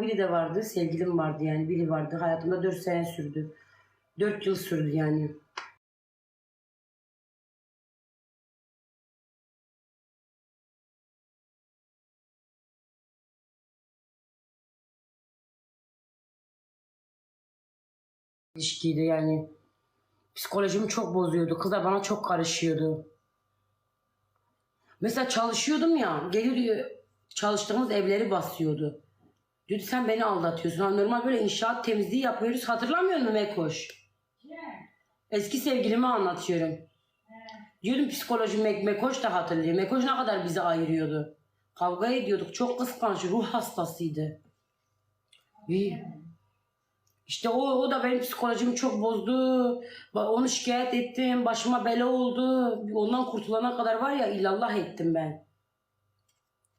Biri de vardı, sevgilim vardı yani biri vardı. Hayatımda 4 sene sürdü. 4 yıl sürdü yani. ilişkiydi yani. Psikolojimi çok bozuyordu. Kızlar bana çok karışıyordu. Mesela çalışıyordum ya. Geliyordu çalıştığımız evleri basıyordu. Diyordu sen beni aldatıyorsun. Ha, normal böyle inşaat temizliği yapıyoruz. Hatırlamıyor musun Mekoş? Eski sevgilimi anlatıyorum. Diyordum psikoloji Mek Mekoş da hatırlıyor. Mekoş ne kadar bizi ayırıyordu. Kavga ediyorduk. Çok kıskanç. Ruh hastasıydı. İyi. İşte o, o da benim psikolojimi çok bozdu. Onu şikayet ettim. Başıma bela oldu. Ondan kurtulana kadar var ya illallah ettim ben.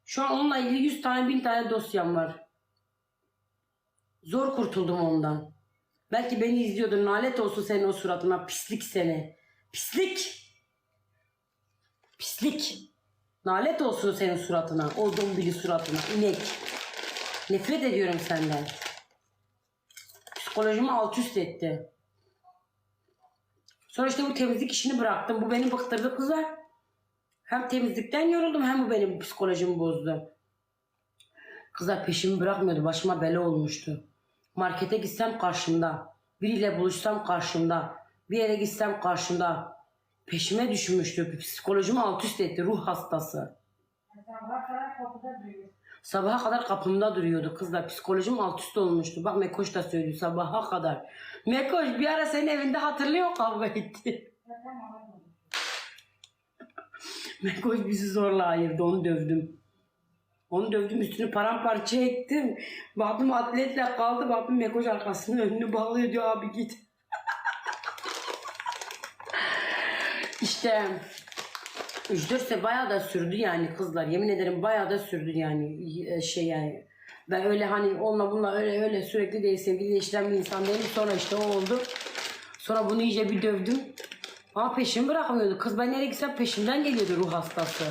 Şu an onunla ilgili 100 tane 1000 tane dosyam var. Zor kurtuldum ondan. Belki beni izliyordur. Nalet olsun senin o suratına. Pislik seni. Pislik. Pislik. Nalet olsun senin suratına. O dombili suratına. İnek. Nefret ediyorum senden. Psikolojimi alt üst etti. Sonra işte bu temizlik işini bıraktım. Bu beni bıktırdı kızlar. Hem temizlikten yoruldum hem bu benim psikolojimi bozdu. Kızlar peşimi bırakmıyordu. Başıma bela olmuştu. Markete gitsem karşımda. Biriyle buluşsam karşımda. Bir yere gitsem karşımda. Peşime düşmüştü. Psikolojimi alt üst etti. Ruh hastası. Sabah kadar kapıda duruyor. Sabaha kadar kapımda duruyordu kızlar. Psikolojim alt üst olmuştu. Bak Mekoş da söylüyor sabaha kadar. Mekoş bir ara senin evinde hatırlıyor kavga etti. Mekoş bizi zorla ayırdı. Onu dövdüm. Onu dövdüm üstünü paramparça ettim. Baktım atletle kaldı. Baktım Mekoş arkasını önünü bağlıyor diyor abi git. işte 3-4 sene bayağı da sürdü yani kızlar. Yemin ederim bayağı da sürdü yani e, şey yani. Ben öyle hani onunla bununla öyle öyle sürekli değil sevgili değiştiren bir insan değilim. Sonra işte o oldu. Sonra bunu iyice bir dövdüm. Ama peşimi bırakmıyordu. Kız ben nereye gitsem peşimden geliyordu ruh hastası.